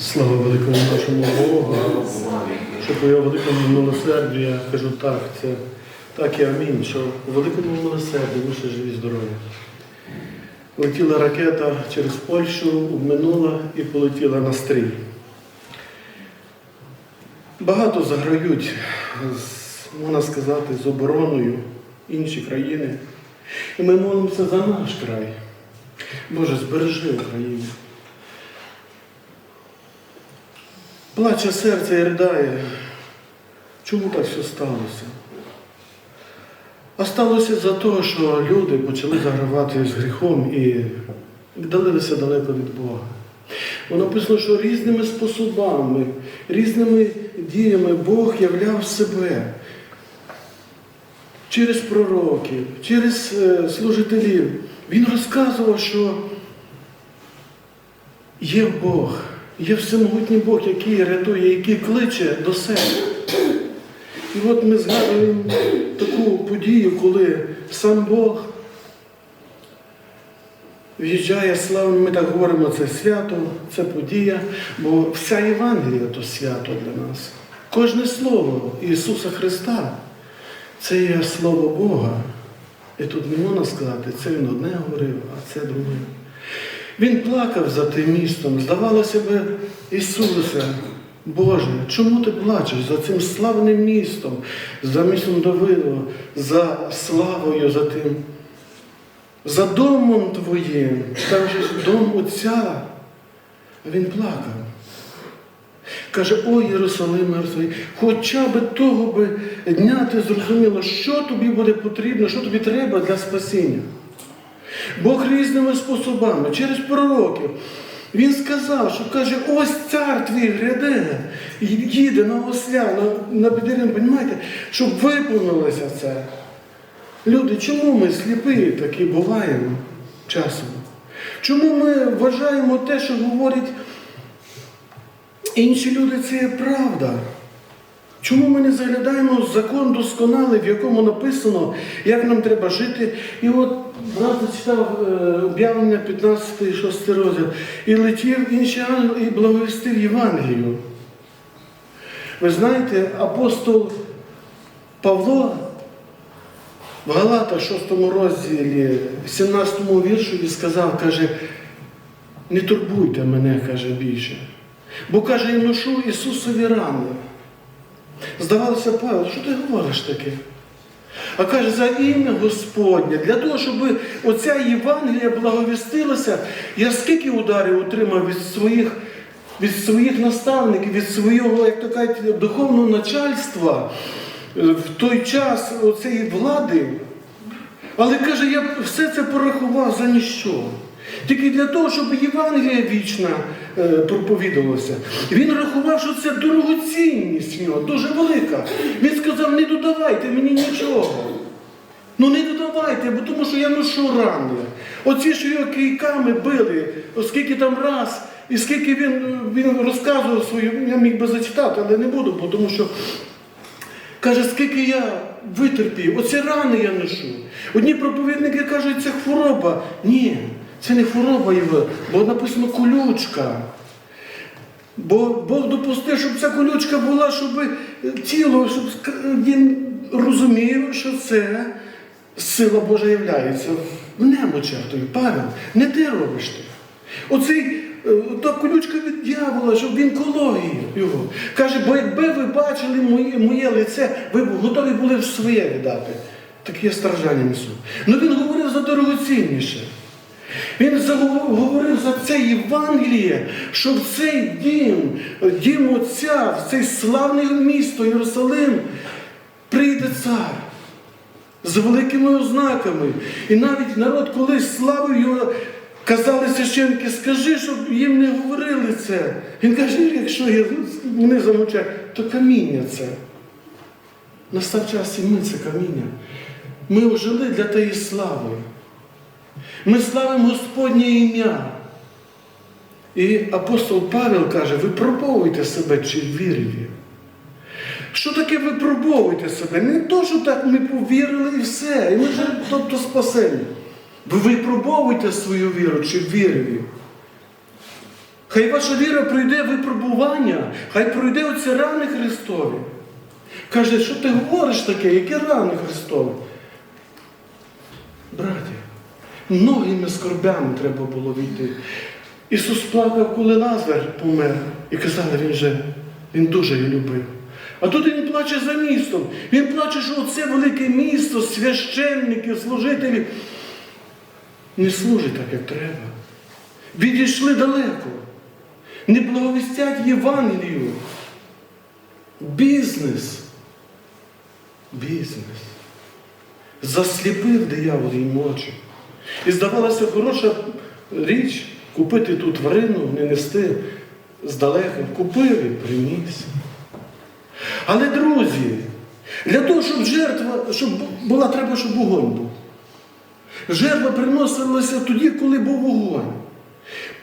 Слава великому нашому Богу, що по його великому милосердю я кажу так, це так і амінь, що у великому милосерді ми ще живі здорові. Летіла ракета через Польщу, обминула і полетіла на стрій. Багато заграють, можна сказати, з обороною інші країни. І ми молимося за наш край. Боже, збережи Україну. Плаче серце і ридає. Чому так все сталося? А сталося за те, що люди почали загравати з гріхом і віддалилися далеко від Бога. Бо написано, що різними способами, різними діями Бог являв себе через пророків, через е, служителів. Він розказував, що є Бог, є всемогутній Бог, який рятує, який кличе до себе. І от ми згадуємо таку подію, коли сам Бог в'їжджає славно, ми так говоримо, це свято, це подія, бо вся Євангелія то свято для нас. Кожне слово Ісуса Христа це є Слово Бога. І тут не можна сказати, це він одне говорив, а це друге. Він плакав за тим містом. Здавалося би, Ісусе, Боже, чому ти плачеш за цим славним містом, за містом Давидова, за славою, за тим, за домом Твоїм, там же дом Отця. Він плакав. Каже, ой, Єрусалиме, Єрусалим, хоча б того би дня ти зрозуміло, що тобі буде потрібно, що тобі треба для спасіння. Бог різними способами, через пророків. Він сказав, що каже, ось цар твій гряде, їде на осля, на, на підерин, розумієте, щоб виповнилося це. Люди, чому ми сліпі такі буваємо часом? Чому ми вважаємо те, що говорять інші люди, це є правда? Чому ми не заглядаємо закон досконалий, в якому написано, як нам треба жити? І от брат зачитав е, об'явлення 15, 6 розділ. І летів інший ангел і благовістив Євангелію. Ви знаєте, апостол Павло в Галата 6 розділі, 17 вірші сказав, каже, не турбуйте мене, каже більше. Бо каже, я ношу Ісусові рани. Здавалося, Павло, що ти говориш таке? А каже, за ім'я Господнє, для того, щоб оця Євангелія благовістилася, я скільки ударів отримав від своїх, від своїх наставників, від свого, як то кажуть, духовного начальства е, в той час оцієї влади. Але каже, я все це порахував за ніщо. Тільки для того, щоб Євангелія вічна е, проповідувалася. Він рахував, що це дорогоцінність нього, дуже велика. Він сказав, не додавайте мені нічого. Ну не додавайте, бо тому що я ношу рани. Оці, що його кийками били, оскільки там раз, і скільки він, він розказував свою, я міг би зачитати, але не буду, бо тому що Каже, скільки я витерпів, оці рани я ношу. Одні проповідники кажуть, це хвороба. Ні, це не хвороба його, бо написано колючка. Бо Бог допустив, щоб ця колючка була, щоб тіло, щоб він розумів, що це сила Божа являється в немочах той Павел. Не ти робиш ти. Оцей е, та колючка від дьявола, щоб він колов його. Каже, бо якби ви бачили моє, моє лице, ви б готові були в своє віддати. Таке страждання несу. Ну він говорив за дорогоцінніше. Він говорив за це Євангеліє, що в цей дім, дім Отця, в цей славне місто Єрусалим прийде цар з великими ознаками. І навіть народ колись славив його, казали священники, скажи, щоб їм не говорили це. Він каже, якщо вони замовчать, то каміння це. Настав час і ми це каміння. Ми ожили для тієї слави. Ми славимо Господнє ім'я. І апостол Павел каже, випробовуйте себе, чи вірили. Що таке випробовуйте себе? Не то, що так ми повірили і все. І ми вже тобто спасені. Ви випробовуйте свою віру, чи вірили. Хай ваша віра пройде випробування, хай пройде оці рани Христові. Каже, що ти говориш таке, які рани Христові? Многими скорбями треба було війти. Ісус плакав, коли Лазар помер, і казали, він же, він дуже її любив. А тут він плаче за містом. Він плаче, що оце велике місто, священники, служителі не служать так, як треба. Відійшли далеко. Не благовістять Євангелію. Бізнес. Бізнес. Засліпив диявол їм очі. І здавалося, хороша річ купити ту тварину, не нести здалека. Купив і приніс. Але, друзі, для того, щоб жертва, щоб була, треба, щоб вогонь був. Жертва приносилася тоді, коли був вогонь.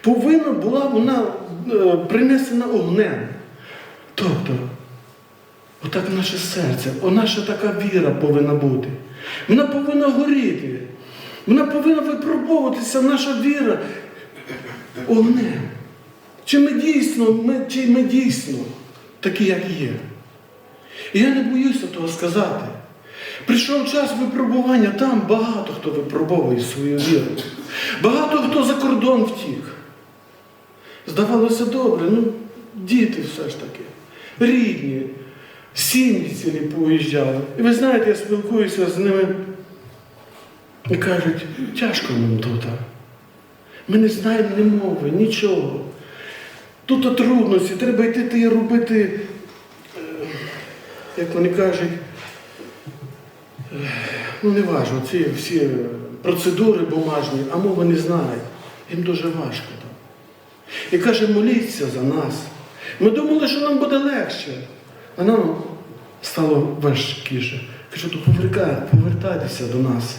Повинна була вона е, принесена огнем. Тобто, отак наше серце, о, наша така віра повинна бути. Вона повинна горіти. Вона повинна випробовуватися, наша віра огнем. Чи ми дійсно, ми, чи ми дійсно такі, як є? І я не боюся того сказати. Прийшов час випробування, там багато хто випробовує свою віру. Багато хто за кордон втік. Здавалося добре, ну діти все ж таки, рідні, сім'ї цілі поїжджали. І ви знаєте, я спілкуюся з ними і кажуть, тяжко нам тут. Ми не знаємо ні мови, нічого. Тут трудності, треба йти і робити, е, як вони кажуть, е, ну не важливо, ці всі процедури бумажні, а мови не знають. Їм дуже важко там. І каже, моліться за нас. Ми думали, що нам буде легше, а нам стало важкіше. Каже, то повертай- повертайтеся до нас.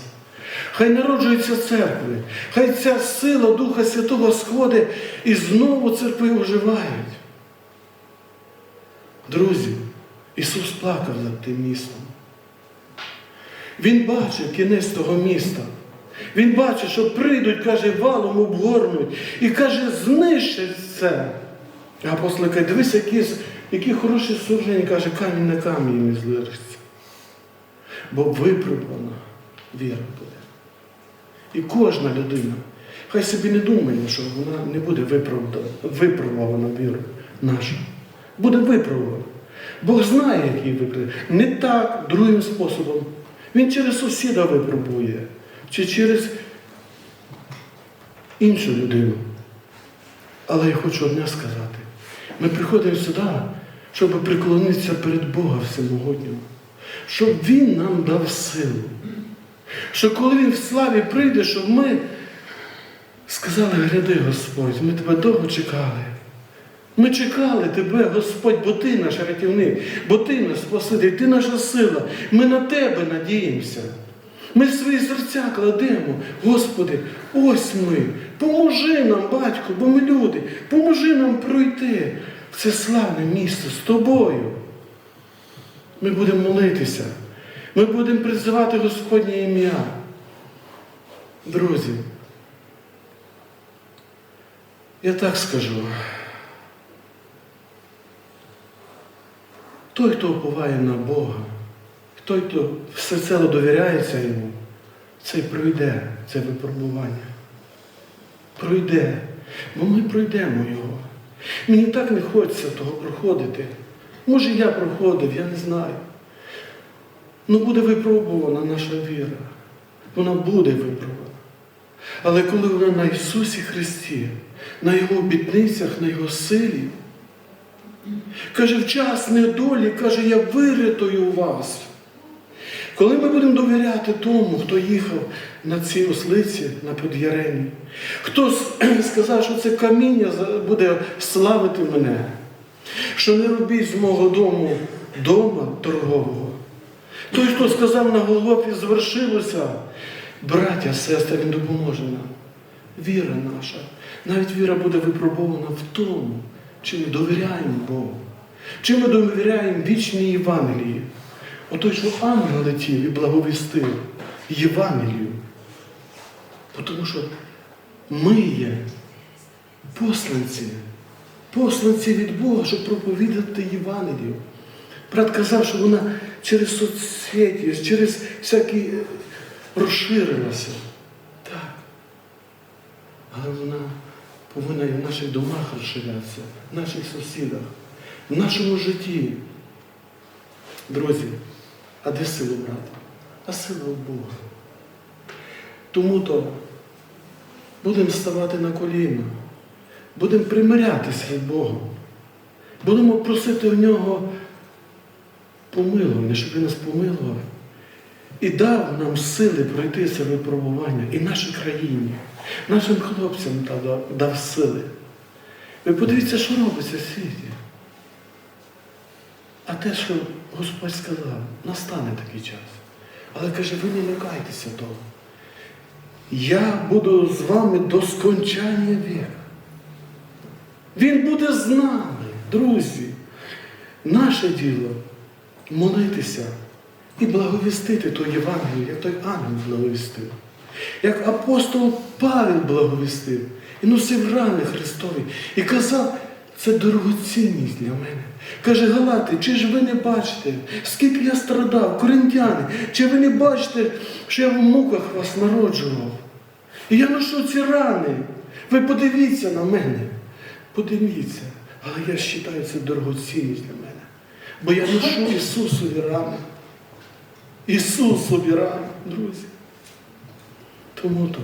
Хай народжуються церкви, хай ця сила Духа Святого сходить і знову церкви оживають. Друзі, Ісус плакав над тим містом. Він бачив кінець того міста. Він бачить, що прийдуть, каже, валом обгорнуть і каже, знищить це. Апостол каже, дивись, які, які хороші служення, каже, камінь на камінь не злишиться. Бо випробувана віра буде. І кожна людина, хай собі не думає, що вона не буде випробувана віра наша. Буде випробувана. Бог знає, як її виправдати. Не так, другим способом. Він через сусіда випробує, чи через іншу людину. Але я хочу одне сказати. Ми приходимо сюди, щоб приклонитися перед Бога Всемогутнього, щоб Він нам дав силу. Що коли Він в славі прийде, щоб ми сказали, гряди, Господь, ми тебе довго чекали. Ми чекали тебе, Господь, бо ти наш рятівник, бо ти наш Спаситель, ти наша сила. Ми на тебе надіємося. Ми свої серця кладемо, Господи, ось ми. Поможи нам, батько, бо ми люди. Поможи нам пройти в це славне місце з тобою. Ми будемо молитися. Ми будемо призивати Господнє ім'я. Друзі, я так скажу. Той, хто уповає на Бога, той, хто всецело довіряється йому, цей пройде це випробування. Пройде, бо ми пройдемо його. Мені так не хочеться того проходити. Може, я проходив, я не знаю. Ну буде випробувана наша віра. Вона буде випробувана. Але коли вона на Ісусі Христі, на Його обітницях, на Його силі, каже, в час недолі, каже, я вирятую вас. Коли ми будемо довіряти тому, хто їхав на цій ослиці на Под'ярені, хто сказав, що це каміння буде славити мене, що не робіть з мого дому дома торгового. Той, хто сказав на Голгофі, звершилося, браття, сестри, він допоможе нам. Віра наша, навіть віра буде випробована в тому, чи ми довіряємо Богу, чи ми довіряємо вічній Євангелії. Отой, що ангел летів і благовістив Євангелію. Тому що ми є посланці посланці від Бога, щоб проповідати Євангелію. Брат казав, що вона через соцсеті, через всякі е, розширилася. Так. Але вона повинна і в наших домах розширятися, в наших сусідах, в нашому житті. Друзі, а де сила брата? А сила у Бога. Тому то будемо ставати на коліна, будемо примирятися з Богом, будемо просити в нього помилування, щоб він нас помилував і дав нам сили пройти це випробування і нашій країні, нашим хлопцям дав, дав сили. Ви подивіться, що робиться в світі. А те, що Господь сказав, настане такий час. Але каже, ви не лякайтеся того. Я буду з вами до скончання віка. Він буде з нами, друзі. Наше діло молитися і благовістити то Євангелію, як той ангел благовістив. Як апостол Павел благовістив і носив рани Христові і казав, це дорогоцінність для мене. Каже, Галати, чи ж ви не бачите, скільки я страдав, коринтяни, чи ви не бачите, що я в муках вас народжував? І я ношу ці рани. Ви подивіться на мене. Подивіться. Але я вважаю це дорогоцінність для мене. Бо я ношу Ісусові рани. Ісусові рани, друзі. Тому то,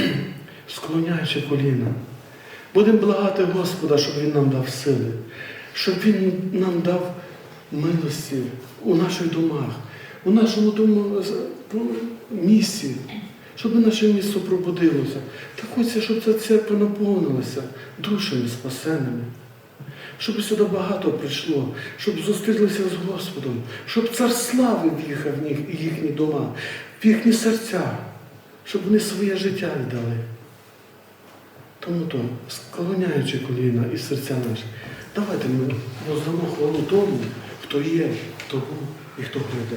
склоняючи коліна, будемо благати Господа, щоб Він нам дав сили, щоб Він нам дав милості у наших домах, у нашому дому, ну, місці, щоб наше місто пробудилося. Так хочеться, щоб ця церква наповнилася душами спасеними. Щоб сюди багато прийшло, щоб зустрілися з Господом, щоб цар слави в'їхав в їх- їхні дома, в їхні серця, щоб вони своє життя віддали. Тому то, склоняючи коліна і серця наші, давайте ми воздамо хвалу тому, хто є, був і хто прийде.